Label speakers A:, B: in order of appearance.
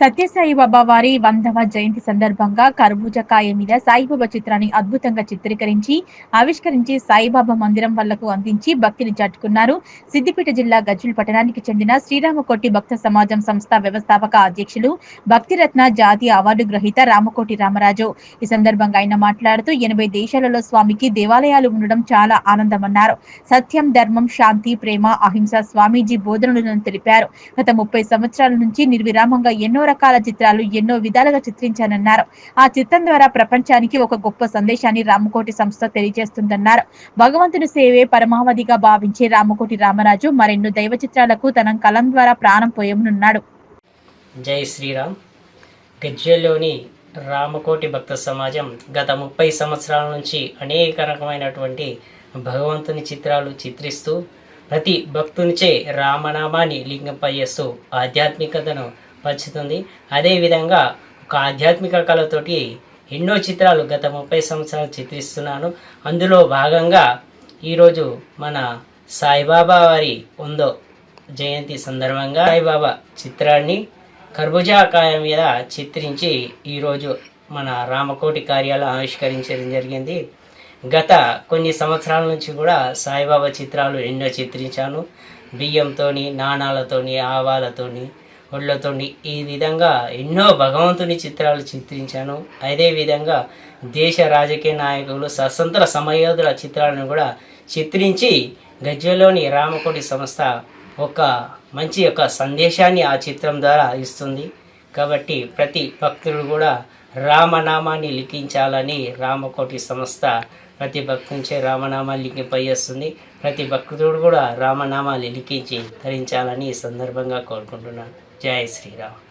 A: సత్యసాయిబాబా వారి వందవ జయంతి సందర్భంగా కర్బూజకాయ మీద సాయిబాబా చిత్రాన్ని అద్భుతంగా చిత్రీకరించి ఆవిష్కరించి సాయిబాబా మందిరం వల్లకు అందించి భక్తిని చాటుకున్నారు. సిద్దిపేట జిల్లా గజ్వెల్ పట్టణానికి చెందిన శ్రీరామకోటి భక్త సమాజం సంస్థ వ్యవస్థాపక అధ్యక్షులు భక్తిరత్న జాతీయ అవార్డు గ్రహీత రామకోటి రామరాజు. ఈ సందర్భంగా ఆయన మాట్లాడుతూ ఎనభై దేశాలలో స్వామికి దేవాలయాలు ఉండడం చాలా ఆనందమన్నారు. సత్యం ధర్మం శాంతి ప్రేమ అహింస స్వామీజీ బోధనలను తెలిపారు. గత ముప్పై సంవత్సరాల నుంచి నిర్విరామంగా ఎన్నో రకాల చిత్రాలు ఎన్నో విధాలుగా చిత్రించానన్నారు. ఆ చిత్రం ద్వారా ప్రపంచానికి ఒక గొప్ప సందేశాన్ని రామకోటి సంస్థ తెలియజేస్తుందన్నారు. భగవంతుని సేవే పరమావధిగా భావించే రామకోటి రామరాజు మరెన్నో దైవ చిత్రాలకు తన కలం ద్వారా ప్రాణం పోయమునున్నాడు.
B: జై శ్రీరామ్. గజ్వేల్లోని రామకోటి భక్త సమాజం గత ముప్పై సంవత్సరాల నుంచి అనేక రకమైనటువంటి భగవంతుని చిత్రాలు చిత్రిస్తూ ప్రతి భక్తునిచే రామనామాన్ని లింగంపై చేస్తూ ఆధ్యాత్మికతను పంచుతుంది అదేవిధంగా ఒక ఆధ్యాత్మిక కళతోటి ఎన్నో చిత్రాలు గత ముప్పై సంవత్సరాలు చిత్రిస్తున్నాను. అందులో భాగంగా ఈరోజు మన సాయిబాబా వారి ఉందో జయంతి సందర్భంగా సాయిబాబా చిత్రాన్ని కర్బుజాకాయ మీద చిత్రించి ఈరోజు మన రామకోటి కార్యాలయం ఆవిష్కరించడం జరిగింది. గత కొన్ని సంవత్సరాల నుంచి కూడా సాయిబాబా చిత్రాలు ఎన్నో చిత్రించాను. బియ్యంతోని నాణాలతోని ఆవాలతోని ఒళ్ళతోని ఈ విధంగా ఎన్నో భగవంతుని చిత్రాలు చిత్రించాను. అదేవిధంగా దేశ రాజకీయ నాయకులు స్వతంత్ర సమయోధుల చిత్రాలను కూడా చిత్రించి గజ్వెల్లోని రామకోటి సంస్థ ఒక మంచి యొక్క సందేశాన్ని ఆ చిత్రం ద్వారా ఇస్తుంది. కాబట్టి ప్రతి భక్తుడు కూడా రామనామాన్ని లిఖించాలని రామకోటి సంస్థ ప్రతి భక్తుంచే రామనామాలు లిఖింపై వస్తుంది ప్రతి భక్తుడు కూడా రామనామాలు లిఖించి ధరించాలని ఈ సందర్భంగా కోరుకుంటున్నాను. జై శ్రీరామ్.